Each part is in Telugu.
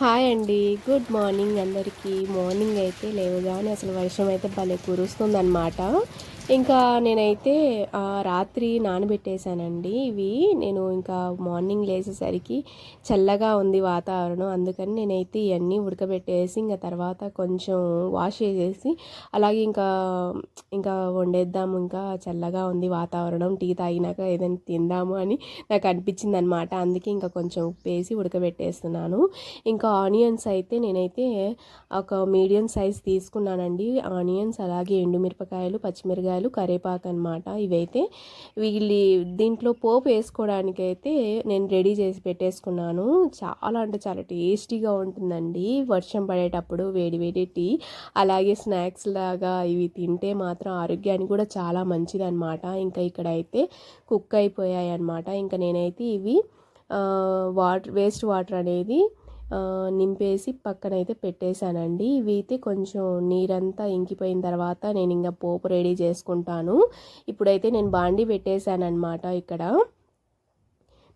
హాయ్ అండి. గుడ్ మార్నింగ్ అందరికీ. మార్నింగ్ అయితే లేవగానే అసలు వర్షం అయితే భలే కురుస్తుందన్నమాట. ఇంకా నేనైతే రాత్రి నానబెట్టేశానండి. ఇవి నేను ఇంకా మార్నింగ్ లేచేసరికి చల్లగా ఉంది వాతావరణం. అందుకని నేనైతే ఇవన్నీ ఉడకబెట్టేసి ఇంకా తర్వాత కొంచెం వాష్ చేసేసి అలాగే ఇంకా ఇంకా వండేద్దాము. ఇంకా చల్లగా ఉంది వాతావరణం. టీ తాగినాక ఏదైనా తిందాము అని నాకు అనిపించింది అనమాట అందుకే ఇంకా కొంచెం ఉప్పు వేసి ఉడకబెట్టేస్తున్నాను. ఇంకా ఆనియన్స్ అయితే నేనైతే ఒక మీడియం సైజ్ తీసుకున్నానండి. ఆనియన్స్ అలాగే ఎండుమిరపకాయలు పచ్చిమిరకాయలు కరేపాకు అనమాట ఇవైతే వీళ్ళు దీంట్లో పోపు వేసుకోవడానికి అయితే నేను రెడీ చేసి పెట్టేసుకున్నాను. చాలా అంటే చాలా టేస్టీగా ఉంటుందండి. వర్షం పడేటప్పుడు వేడి వేడి టీ అలాగే స్నాక్స్ లాగా ఇవి తింటే మాత్రం ఆరోగ్యానికి కూడా చాలా మంచిదన్నమాట. ఇంకా ఇక్కడ అయితే కుక్ అయిపోయాయి అనమాట ఇంకా నేనైతే ఇవి వాటర్ వేస్ట్ వాటర్ అనేది నింపేసి పక్కన అయితే పెట్టేశానండి. ఇవి అయితే కొంచెం నీరంతా ఇంకిపోయిన తర్వాత నేను ఇంకా పోపు రెడీ చేసుకుంటాను. ఇప్పుడైతే నేను బాండి పెట్టేశానమాట ఇక్కడ.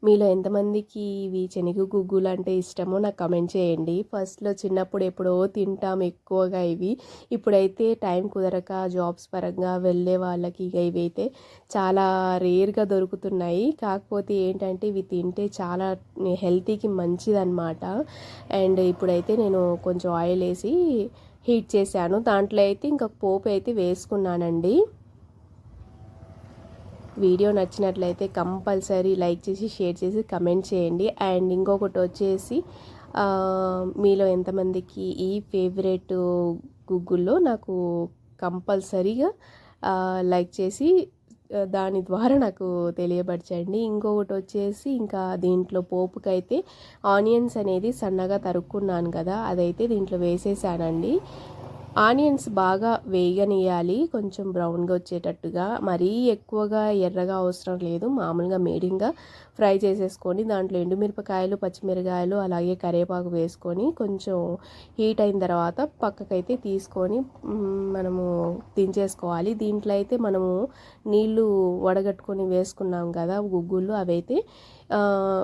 మీలో ఎంతమందికి ఇవి శనగ గుగ్గులు అంటే ఇష్టమో నాకు కమెంట్ చేయండి. ఫస్ట్లో చిన్నప్పుడు ఎప్పుడో తింటాం ఎక్కువగా ఇవి. ఇప్పుడైతే టైం కుదరక జాబ్స్ పరంగా వెళ్ళే వాళ్ళకి ఇక ఇవి అయితే చాలా రేర్గా దొరుకుతున్నాయి. కాకపోతే ఏంటంటే ఇవి తింటే చాలా హెల్తీకి మంచిదన్నమాట. అండ్ ఇప్పుడైతే నేను కొంచెం ఆయిల్ వేసి హీట్ చేశాను. దాంట్లో అయితే ఇంకా పోపు అయితే వేసుకున్నానండి. వీడియో నచ్చినట్లయితే కంపల్సరీ లైక్ చేసి షేర్ చేసి కమెంట్ చేయండి. అండ్ ఇంకొకటి వచ్చేసి మీలో ఎంతమందికి ఈ ఫేవరెట్ గూగుల్లో నాకు కంపల్సరీగా లైక్ చేసి దాని ద్వారా నాకు తెలియపరచండి. ఇంకొకటి వచ్చేసి ఇంకా దీంట్లో పోపుకైతే ఆనియన్స్ అనేది సన్నగా తరుక్కున్నాను కదా అదైతే దీంట్లో వేసేసానండి. ఆనియన్స్ బాగా వేగనియాలి కొంచెం బ్రౌన్గా వచ్చేటట్టుగా. మరీ ఎక్కువగా ఎర్రగా అవసరం లేదు. మామూలుగా మీడియంగా ఫ్రై చేసేసుకొని దాంట్లో ఎండుమిరపకాయలు పచ్చిమిరకాయలు అలాగే కరివేపాకు వేసుకొని కొంచెం హీట్ అయిన తర్వాత పక్కకైతే తీసుకొని మనము దించేసుకోవాలి. దీంట్లో అయితే మనము నీళ్ళు వడగట్టుకొని వేసుకున్నాం కదా గుగ్గుళ్ళు అవైతే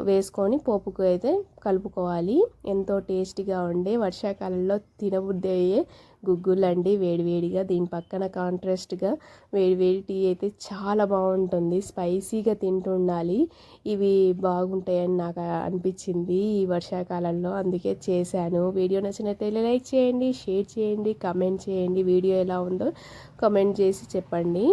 వేసుకొని పోపుకు అయితే కలుపుకోవాలి. ఎంతో టేస్టీగా ఉండే వర్షాకాలంలో తినబుద్ధి అయ్యే గుగ్గులండి. వేడివేడిగా దీని పక్కన కాంట్రాస్ట్గా వేడివేడి టీ అయితే చాలా బాగుంటుంది. స్పైసీగా తింటుండాలి. ఇవి బాగుంటాయని నాకు అనిపించింది ఈ వర్షాకాలంలో. అందుకే చేశాను. వీడియో నచ్చినట్లయితే లైక్ చేయండి షేర్ చేయండి కమెంట్ చేయండి. వీడియో ఎలా ఉందో కమెంట్ చేసి చెప్పండి.